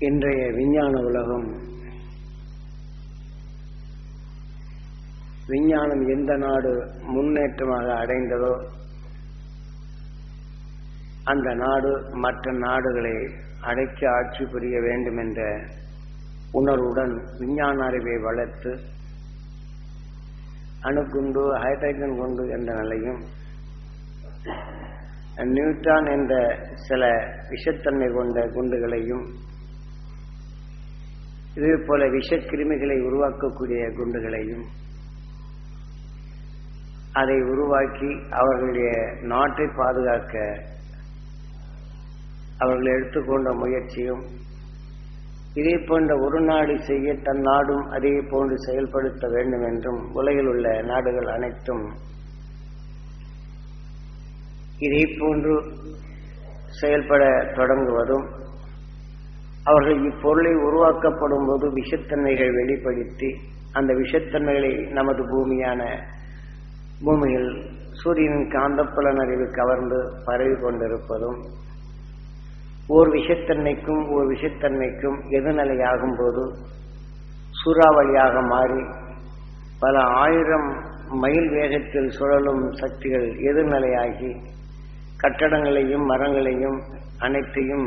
இன்றைய விஞ்ஞான உலகம். விஞ்ஞானம் எந்த நாடு முன்னேற்றமாக அடைந்ததோ அந்த நாடு மற்ற நாடுகளை அடைக்க ஆட்சி புரிய வேண்டும் என்ற உணர்வுடன் விஞ்ஞான அறிவை வளர்த்து அணுகுண்டு ஹைட்ரஜன் குண்டு என்ற நிலையும் நியூட்ரான் என்ற சில விஷத்தன்மை கொண்ட குண்டுகளையும் இதே போல விஷக்கிருமிகளை உருவாக்கக்கூடிய குண்டுகளையும் அதை உருவாக்கி அவர்களுடைய நாட்டை பாதுகாக்க அவர்கள் எடுத்துக்கொண்ட முயற்சியும் இதே போன்ற ஒரு நாடு செய்ய தன் நாடும் அதே போன்று செயல்படுத்த வேண்டும் என்றும் உலகில் உள்ள நாடுகள் அனைத்தும் இதே போன்று செயல்பட தொடங்குவதும் அவர்கள் இப்பொருளை உருவாக்கப்படும் போது விஷத்தன்மைகள் வெளிப்படுத்தி அந்த விஷத்தன்மைகளை நமது பூமியான பூமியில் சூரியனின் காந்தப்புலன் அறிவு கவர்ந்து பரவி கொண்டிருப்பதும் ஓர் விஷத்தன்மைக்கும் ஓர் விஷத்தன்மைக்கும் எதிர்நிலையாகும் போது சூறாவளியாக மாறி பல ஆயிரம் மைல் வேகத்தில் சுழலும் சக்திகள் எதிர்நிலையாகி கட்டடங்களையும் மரங்களையும் அனைத்தையும்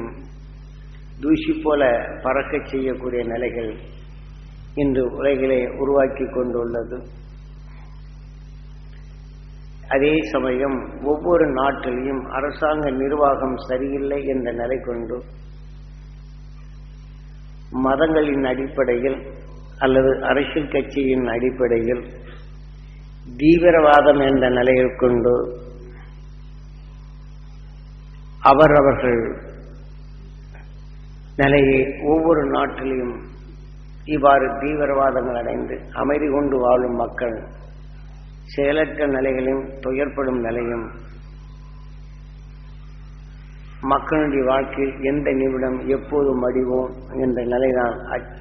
தூசி போல பறக்க செய்யக்கூடிய நிலைகள் இன்று உலகிலே உருவாக்கி கொண்டுள்ளது. அதே சமயம் ஒவ்வொரு நாட்டிலையும் அரசாங்க நிர்வாகம் சரியில்லை என்ற நிலை கொண்டு மதங்களின் அடிப்படையில் அல்லது அரசியல் கட்சியின் அடிப்படையில் தீவிரவாதம் என்ற நிலையை கொண்டு அவரவர்கள் நிலையை ஒவ்வொரு நாட்டிலையும் இவ்வாறு தீவிரவாதங்கள் அடைந்து அமைதி கொண்டு வாழும் மக்கள் செயலற்ற நிலைகளையும் துயர்படும் நிலையும் மக்களுடைய வாழ்க்கையில் எந்த நிமிடம் எப்போது மடிவோம் என்ற நிலைதான்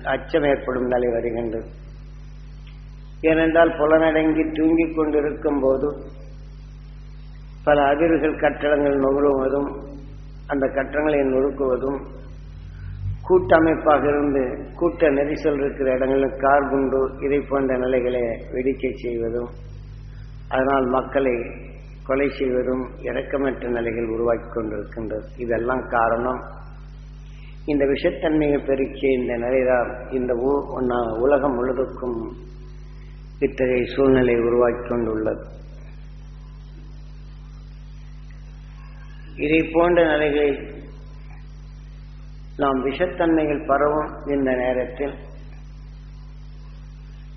அச்சம் ஏற்படும் நிலை வருகின்றது. ஏனென்றால் புலனடங்கி தூங்கிக் கொண்டிருக்கும் போது பல அதிர்கள் கட்டடங்கள் நுகருவதும் அந்த கட்டடங்களை நொறுக்குவதும் கூட்டமைப்பாக இருந்து கூட்ட நெரிசல் இருக்கிற இடங்களில் கார் குண்டு இதை போன்ற நிலைகளை வெடிக்கை செய்வதும் அதனால் மக்களை கொலை செய்வதும் இறக்கமற்ற நிலைகள் உருவாக்கி கொண்டிருக்கின்றது. இதெல்லாம் காரணம். இந்த விஷத்தன்மையை பெருக்கிய இந்த நிலைதான் இந்த உலகம் முழுதுக்கும் இத்தகைய சூழ்நிலை உருவாக்கி கொண்டுள்ளது. இதை போன்ற நிலைகளில் நாம் விஷத்தன்மைகள் பரவும் இந்த நேரத்தில்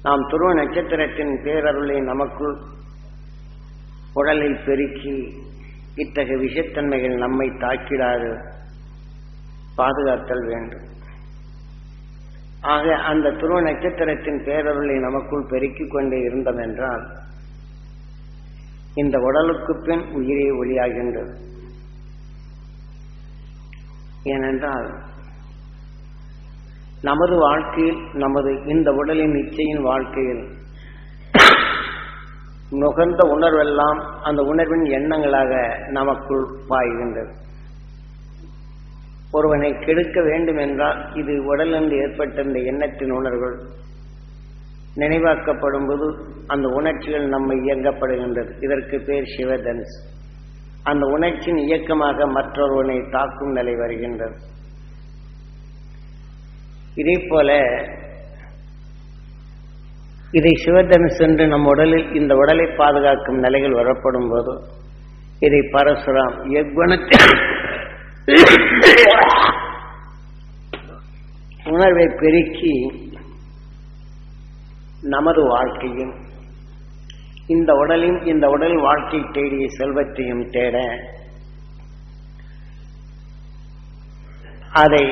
நாம் துருவ நட்சத்திரத்தின் பேரருளை நமக்குள் உடலில் பெருக்கி இத்தகைய விஷத்தன்மைகள் நம்மை தாக்கிடாது பாதுகாத்தல் வேண்டும். ஆக அந்த துருவ நட்சத்திரத்தின் பேரருளை நமக்குள் பெருக்கிக் கொண்டே இருந்தோம் என்றால் இந்த உடலுக்கு பின் உயிரே ஒளியாகின்றது. ஏனென்றால் நமது வாழ்க்கையில் நமது இந்த உடலின் இச்சையின் வாழ்க்கையில் நுகர்ந்த உணர்வெல்லாம் அந்த உணர்வின் எண்ணங்களாக நமக்குள் பாய்கின்றது. ஒருவனை கெடுக்க வேண்டும் என்றால் இது உடலிருந்து ஏற்பட்ட இந்த எண்ணத்தின் உணர்வுகள். நினைவாக்கப்படும் போது அந்த உணர்ச்சிகள் நம்மை இயங்கப்படுகின்றது. இதற்கு பேர் சிவதன்ஸ். அந்த உணர்ச்சியின் இயக்கமாக மற்றொருவனை தாக்கும் நிலை வருகின்றது. இதே போல இதை சிவதனு சென்று நம் உடலில் இந்த உடலை பாதுகாக்கும் நிலைகள் வரப்படும் போது இதை பரசுராம் எக்குணத்தில் உணர்வை பெருக்கி நமது வாழ்க்கையும் இந்த உடலையும் இந்த உடல் வாழ்க்கை தேடிய செல்வத்தையும் தேட அதை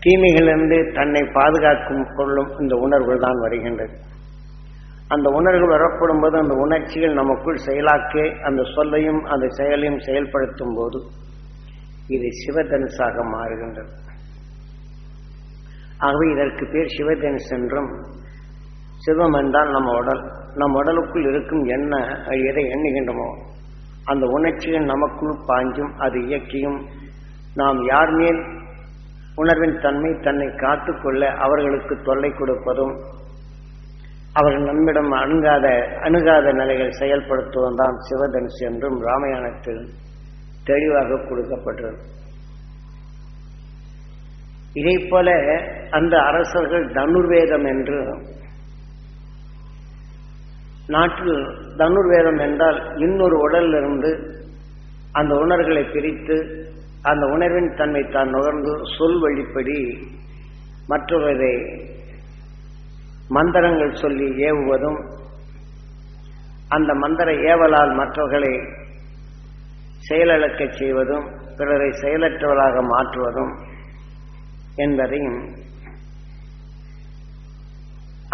தீமைகளிலிருந்து தன்னை பாதுகாக்கும் கொள்ளும் இந்த உணர்வு தான் வருகின்றது. அந்த உணர்வு வரப்படும் போது அந்த உணர்ச்சிகள் நமக்குள் செயலாக்க அந்த சொல்லையும் அந்த செயலையும் செயல்படுத்தும் போது இது சிவதனுசாக மாறுகின்றது. ஆகவே இதற்கு பேர் சிவதனுஷ் என்றும் சிவம் என்றால் நம்ம உடல். நம் உடலுக்குள் இருக்கும் என்ன எதை எண்ணுகின்றமோ அந்த உணர்ச்சிகள் நமக்குள் பாய்ஞ்சும் அது இயக்கியும். நாம் யார் மேல் உணர்வின் தன்மை தன்னை காத்துக்கொள்ள அவர்களுக்கு தொல்லை கொடுப்பதும் அவர்கள் நம்மிடம் அணுகாத அணுகாத நிலைகள் செயல்படுத்துவதும் தான் சிவதனுசு என்றும் ராமாயணத்தில் தெளிவாக கொடுக்கப்பட்டது இதைப்போல போல அந்த அரசர்கள் தனுர்வேதம் என்று நாட்டில் தனுர்வேதம் என்றால் இன்னொரு உடலிலிருந்து அந்த உணர்களை பிரித்து அந்த உணர்வின் தன்மை தான் நுகர்ந்து சொல் வழிப்படி மற்றவரை மந்திரங்கள் சொல்லி ஏவுவதும் அந்த மந்திர ஏவலால் மற்றவர்களை செயலிழக்கச் செய்வதும் பிறரை செயலற்றவராக மாற்றுவதும் என்பதையும்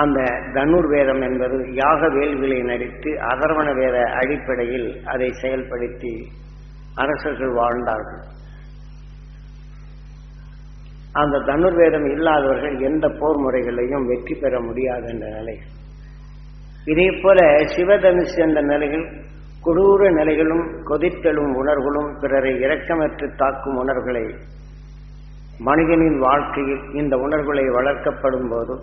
அந்த தனுர் வேதம் என்பது யாக வேள்விகளை நடித்து அதர்வண வேத அடிப்படையில் அதை செயல்படுத்தி அரசர்கள் வாழ்ந்தார்கள். அந்த தனுர்வேதம் இல்லாதவர்கள் எந்த போர் முறைகளையும் வெற்றி பெற முடியாது என்ற நிலை. இதே போல சிவதனுஷ் என்ற நிலையில் கொடூர நிலைகளும் கொதித்தலும் உணர்வுகளும் பிறரை இரக்கமற்று தாக்கும் உணர்வுகளை மனிதனின் வாழ்க்கையில் இந்த உணர்வுகளை வளர்க்கப்படும் போது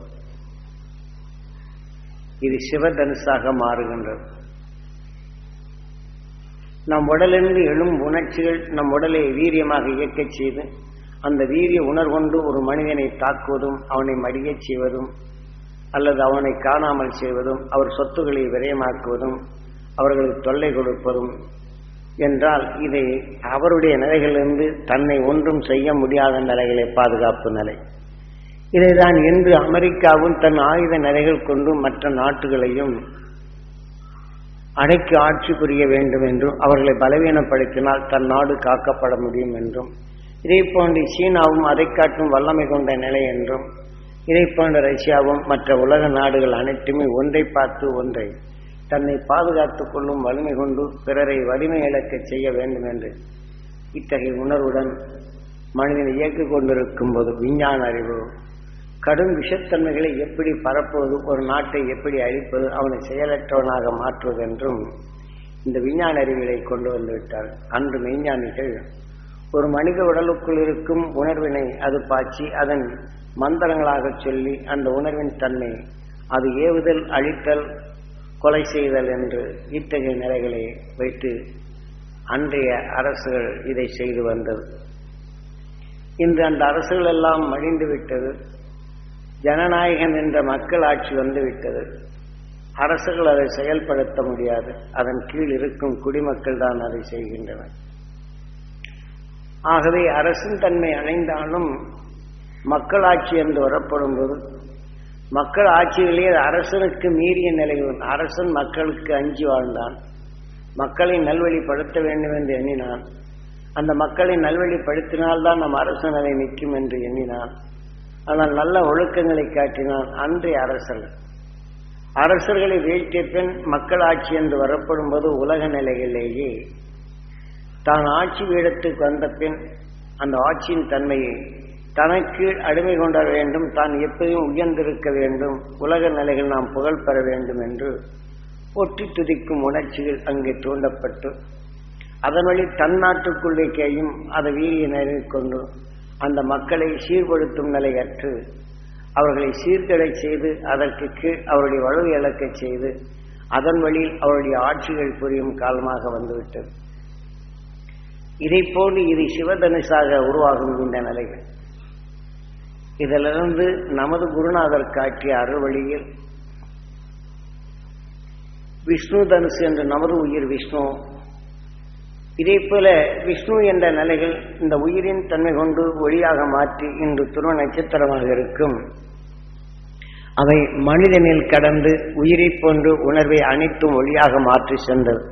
இது சிவதனுசாக மாறுகின்றது. நம் உடலிருந்து எழும் உணர்ச்சிகள் நம் உடலை வீரியமாக இயக்கச் செய்து அந்த வீரிய உணர்கொண்டு ஒரு மனிதனை தாக்குவதும் அவனை மடியச் செய்வதும் அல்லது அவனை காணாமல் செய்வதும் அவர் சொத்துக்களை விரயமாக்குவதும் அவர்களுக்கு தொல்லை கொடுப்பதும் என்றால் இதை அவருடைய நிலைகளிலிருந்து தன்னை ஒன்றும் செய்ய முடியாத நிலைகளை பாதுகாப்பு நிலை. இதைதான் இன்று அமெரிக்காவும் தன் ஆயுத நிலைகள் கொண்டு மற்ற நாட்டுகளையும் அடைக்கு ஆட்சி புரிய வேண்டும் என்றும் அவர்களை பலவீனப்படுத்தினால் தன் நாடு காக்கப்பட முடியும் என்றும் இதை போன்று சீனாவும் அதை காட்டும் வல்லமை கொண்ட நிலை என்றும் இதை போன்ற ரஷ்யாவும் மற்ற உலக நாடுகள் அனைத்துமே ஒன்றை பார்த்து ஒன்றை தன்னை பாதுகாத்துக் கொள்ளும் வலிமை கொண்டு பிறரை வலிமை இழக்கச் செய்ய வேண்டும் என்று இத்தகைய உணர்வுடன் மனிதனை இயக்கிக் கொண்டிருக்கும் போது விஞ்ஞான அறிவு கடும் விஷத்தன்மைகளை எப்படி பரப்புவது ஒரு நாட்டை எப்படி அழிப்பது அவனை செயலற்றவனாக மாற்றுவது என்றும் இந்த விஞ்ஞான அறிவியலை கொண்டு வந்துவிட்டார் அன்று மெய்ஞானிகள் ஒரு மனித உடலுக்குள் இருக்கும் உணர்வினை அது பாய்ச்சி அதன் மந்திரங்களாக சொல்லி அந்த உணர்வின் தன்மை அது ஏவுதல் அழித்தல் கொலை செய்தல் என்று இத்தகைய நிலைகளை வைத்து அன்றைய அரசுகள் இதை செய்து வந்தது. இன்று அந்த அரசுகள் எல்லாம் மடிந்துவிட்டது ஜனநாயகம் என்ற மக்கள் ஆட்சி வந்துவிட்டது. அரசுகள் அதை செயல்படுத்த முடியாது. அதன் கீழ் இருக்கும் குடிமக்கள் தான் அதை செய்கின்றனர். ஆகவே அரசின் தன்மை அடைந்தாலும் மக்களாட்சி என்று வரப்படும் போது மக்கள் ஆட்சியிலேயே அரசனுக்கு மீறிய நிலை அரசன் மக்களுக்கு அஞ்சி வாழ்ந்தான். மக்களை நல்வழிப்படுத்த வேண்டும் என்று எண்ணினான். அந்த மக்களை நல்வழிப்படுத்தினால்தான் நம் அரசு நிலை நிற்கும் என்று எண்ணினான். ஆனால் நல்ல ஒழுக்கங்களை காட்டினான் அன்றைய அரசர்கள் அரசர்களை வீழ்த்திய பின் மக்கள் ஆட்சி என்று வரப்படும் போது உலக நிலையிலேயே தான் ஆட்சி வீடத்துக்கு வந்த பின் அந்த ஆட்சியின் தன்மையை தனக்கு அடிமை கொண்ட வேண்டும் தான் எப்பயும் உயர்ந்திருக்க வேண்டும் உலக நிலைகள் நாம் புகழ் பெற வேண்டும் என்று ஒற்றி துதிக்கும் உணர்ச்சிகள் அங்கே தூண்டப்பட்டு அதன் வழி தன் அதை வீரிய நிலை கொண்டு அந்த மக்களை சீர்படுத்தும் நிலையற்று. அவர்களை சீர்கடை செய்து அதற்கு கீழ் அவருடைய வலுவை இழக்கச் செய்து அதன் வழியில் அவருடைய ஆட்சிகள் புரியும் காலமாக வந்துவிட்டது. இதை போன்று இது சிவதனுஷாக உருவாகும் இந்த நிலைகள். இதிலிருந்து நமது குருநாதர் காட்டிய அறுவழியில் விஷ்ணு தனுசு என்ற நமது உயிர் விஷ்ணு இதே போல விஷ்ணு என்ற நிலைகள் இந்த உயிரின் தன்மை கொண்டு ஒளியாக மாற்றி இன்று துருவ நட்சத்திரமாக இருக்கும். அவை மனிதனில் கடந்து உயிரை போன்று உணர்வை அனைத்தும் ஒளியாக மாற்றி சென்றது.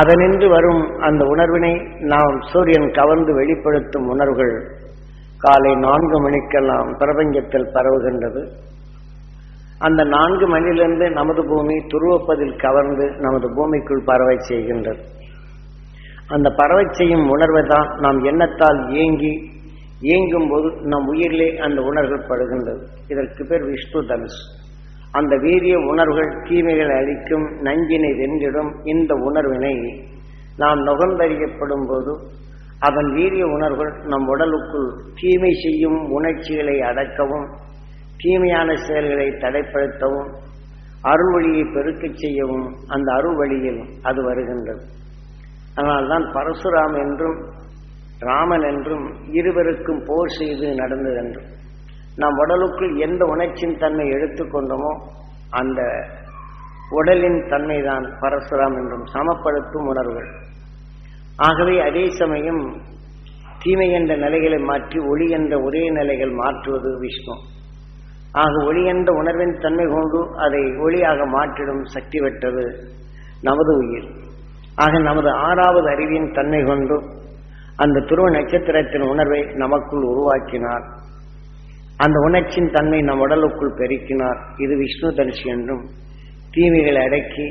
அதனின்று வரும் அந்த உணர்வினை நாம் சூரியன் கவர்ந்து வெளிப்படுத்தும் உணர்வுகள் காலை நான்கு மணிக்கெல்லாம் பிரபஞ்சத்தில் பரவுகின்றது. அந்த நான்கு மணிலிருந்து நமது பூமி துருவப்பதில் கவர்ந்து நமது பூமிக்குள் பரவை செய்கின்றது. அந்த பறவை செய்யும் உணர்வை தான் நாம் எண்ணத்தால் ஏங்கி இயங்கும் போது நம் உயிரிலே அந்த உணர்வுகள் படுகின்றது. இதற்கு பேர் விஷ்ணு தனுஷ். அந்த வீரிய உணர்வுகள் தீமைகளை அழிக்கும் நஞ்சினை வென்றிடும் இந்த உணர்வினை நாம் நுகர்ந்தறியப்படும் போது அதன் வீரிய உணர்வுகள் நம் உடலுக்குள் தீமை செய்யும் உணர்ச்சிகளை அடக்கவும் தீமையான செயல்களை தடைப்படுத்தவும் அருள் வழியை பெருக்கச் செய்யவும் அந்த அருள் வழியில் அது வருகின்றது. அதனால்தான் பரசுராம் என்றும் ராமன் என்றும் இருவருக்கும் போர் செய்து நடந்தது என்றும் நம் உடலுக்குள் எந்த உணர்ச்சியின் தன்மை எடுத்துக்கொண்டோமோ அந்த உடலின் தன்மைதான் பரசுராம் என்றும் சமப்படுத்தும் உணர்வுகள். ஆகவே அதே சமயம் தீமை என்ற நிலைகளை மாற்றி ஒளி என்ற ஒரே நிலைகள் மாற்றுவது விஷ்ணு. ஆக ஒளி என்ற உணர்வின் தன்மை கொண்டு அதை ஒளியாக மாற்றிடும் சக்தி பெற்றது நமது உயிர். ஆக நமது ஆறாவது அறிவின் தன்மை கொண்டு அந்த துருவ நட்சத்திரத்தின் உணர்வை நமக்குள் உருவாக்கினார். அந்த உணர்ச்சியின் தன்மை நம் உடலுக்குள் பெருக்கினார். இது விஷ்ணு தரிசி என்றும் தீமைகளை அடக்கி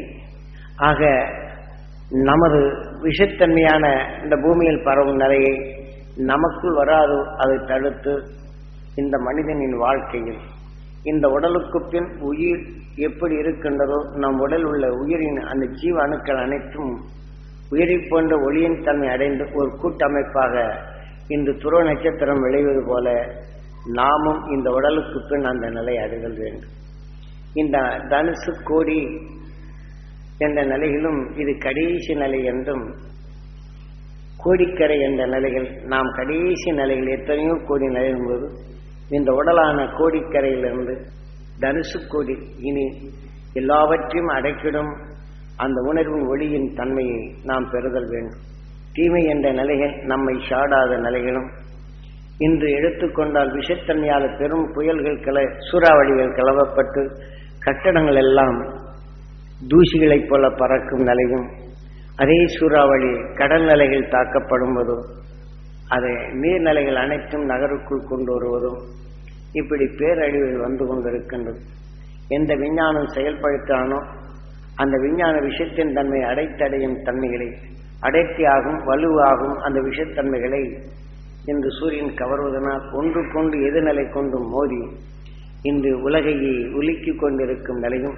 ஆக நமது விஷத்தன்மையான இந்த பூமியில் பரவும் நிலையை நமக்குள் வராது அதை தடுத்து இந்த மனிதனின் வாழ்க்கையில் இந்த உடலுக்கு பின் உயிர் எப்படி இருக்கின்றதோ நம் உடல் உள்ள உயிரின் அந்த ஜீவ அணுக்கள் அனைத்தும் உயிரை போன்ற ஒளியின் தன்மை அடைந்து ஒரு கூட்டமைப்பாக இந்த துருவ நட்சத்திரம் விளைவது போல நாமும் இந்த உடலுக்கு பின் அந்த நிலை அடைதல் வேண்டும். இந்த தனுசு கோடி என்ற நிலையிலும் இது கடைசி நிலை என்றும் கோடிக்கரை என்ற நிலைகள் நாம் கடைசி நிலையில் எத்தனையோ கோடி நிலையும் போது இந்த உடலான கோடிக்கரையிலிருந்து தனுசு கோடி இனி எல்லாவற்றையும் அடைக்கிடும் அந்த உணர்வின் ஒளியின் தன்மையை நாம் பெறுதல் வேண்டும். தீமை என்ற நிலைகள் நம்மை சாடாத நிலைகளும் இன்று எடுத்துக்கொண்டால் விஷத்தன்மையால் பெரும் புயல்கள் கிள சூறாவளிகள் கிளவப்பட்டு கட்டடங்கள் எல்லாம் தூசிகளைப் போல பறக்கும் நிலையும் அதே சூறாவளி கடல் நிலைகள் தாக்கப்படும் போதும் அதை நீர்நிலைகள் அனைத்தும் நகருக்குள் கொண்டு வருவதும் இப்படி பேரழிவுகள் வந்து கொண்டிருக்கின்றது. எந்த விஞ்ஞானம் செயல்படுத்தானோ அந்த விஞ்ஞான விஷத்தின் தன்மை அடைத்தடையும் தன்மைகளை அடைத்தியாகும் வலுவாகும் அந்த விஷத்தன்மைகளை இன்று சூரியன் கவர்வதனால் ஒன்று கொண்டு எதிர்நிலை கொண்டு மோதி இன்று உலகையை உலுக்கி கொண்டிருக்கும் நிலையும்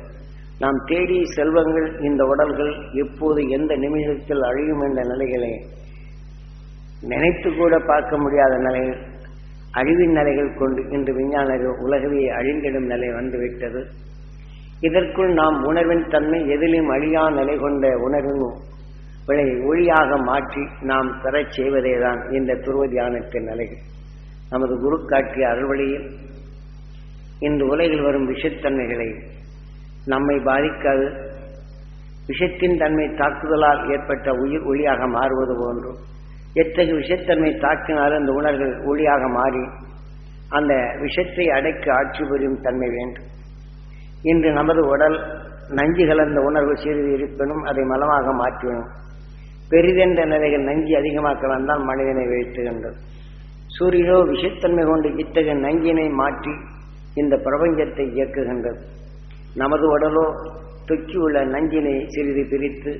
நாம் தேடிய செல்வங்கள் இந்த உடல்கள் எப்போது எந்த நிமிஷத்தில் அழியும் என்ற நிலைகளை நினைத்து கூட பார்க்க முடியாத நிலை அழிவின் நிலைகள் கொண்டு இன்று விஞ்ஞானிகள் உலகவே அழிந்திடும் நிலை வந்துவிட்டது. இதற்குள் நாம் உணர்வின் தன்மை எதிலும் அழியா நிலை கொண்ட உணர்வின் விளை ஒளியாக மாற்றி நாம் பெறச் செய்வதேதான் இந்த துருவ தியானத்தின் நிலைகள் நமது குரு காட்டிய அருள்வழியில் இந்த உலகில் வரும் விஷத்தன்மைகளை நம்மை பாதிக்காது. விஷத்தின் தன்மை தாக்குதலால் ஏற்பட்ட உயிர் ஒளியாக மாறுவது போன்றும். எத்தகைய விஷத்தன்மை தாக்கினாலும் அந்த உணர்கள் ஒளியாக மாறி அந்த விஷத்தை அடைக்க ஆட்சி புரியும் தன்மை வேண்டும். இன்று நமது உடல் நஞ்சு கலந்த உணர்வு சிறிது இருப்பினும் அதை மலமாக மாற்றிவிடும். பெரிதென்ற நிலைகள் நஞ்சு அதிகமாக்க வந்தால் மனிதனை வீழ்த்துகின்றது. சூரியனோ விஷத்தன்மை கொண்டு இத்தகைய நஞ்சினை மாற்றி இந்த பிரபஞ்சத்தை இயக்குகின்றது. நமது உடலோ தொக்கி உள்ள நஞ்சினை சிறிது பிரித்து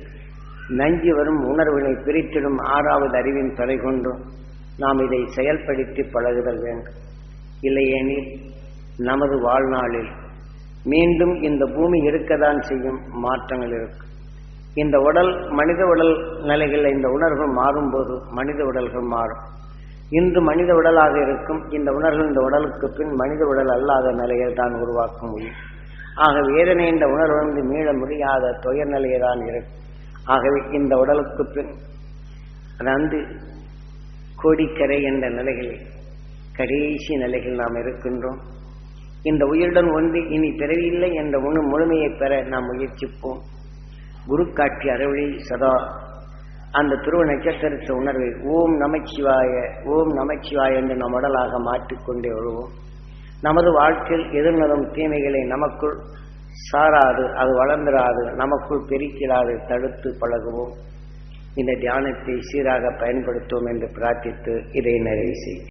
நஞ்சு வரும் உணர்வினை பிரித்திடும் ஆறாவது அறிவின் தலை கொண்டும் நாம் இதை செயல்படுத்தி பழகுதல் வேண்டும். இல்லையெனில் நமது வாழ்நாளில் மீண்டும் இந்த பூமி இருக்கத்தான் செய்யும் மாற்றங்கள் இருக்கும் இந்த உடல் மனித உடல் நிலைகளில் இந்த உணர்வுகள் மாறும்போது மனித உடல்கள் மாறும். இன்று மனித உடலாக இருக்கும் இந்த உணர்வு இந்த உடலுக்கு பின் மனித உடல் அல்லாத நிலையை தான் உருவாக்க முடியும். ஆக வேதனை என்ற உணர்வு மீள முடியாத துயர் நிலையை தான் இருக்கும். ஆகவே இந்த உடலுக்கு பின் அதாவது கோடிக்கரை என்ற நிலைகளில் கடைசி நிலையில் நாம் இருக்கின்றோம். இந்த உயிருடன் ஒன்று இனி பிறவில்லை என்ற உணவு முழுமையை பெற நாம் முயற்சிப்போம். குரு காட்சி அறவழி சதா. அந்த துருவ நட்சத்திரத்த உணர்வை ஓம் நமச்சிவாய ஓம் நமச்சிவாய என்று நம் உடலாக மாற்றிக்கொண்டே வருவோம். நமது வாழ்க்கையில் எதிர்நரும் தீமைகளை நமக்குள் சாராது அது வளர்ந்துடாது நமக்குள் பெருக்கிறாது தடுத்து பழகுவோம். இந்த தியானத்தை சீராக பயன்படுத்துவோம் என்று பிரார்த்தித்து இதை நிறைவு செய்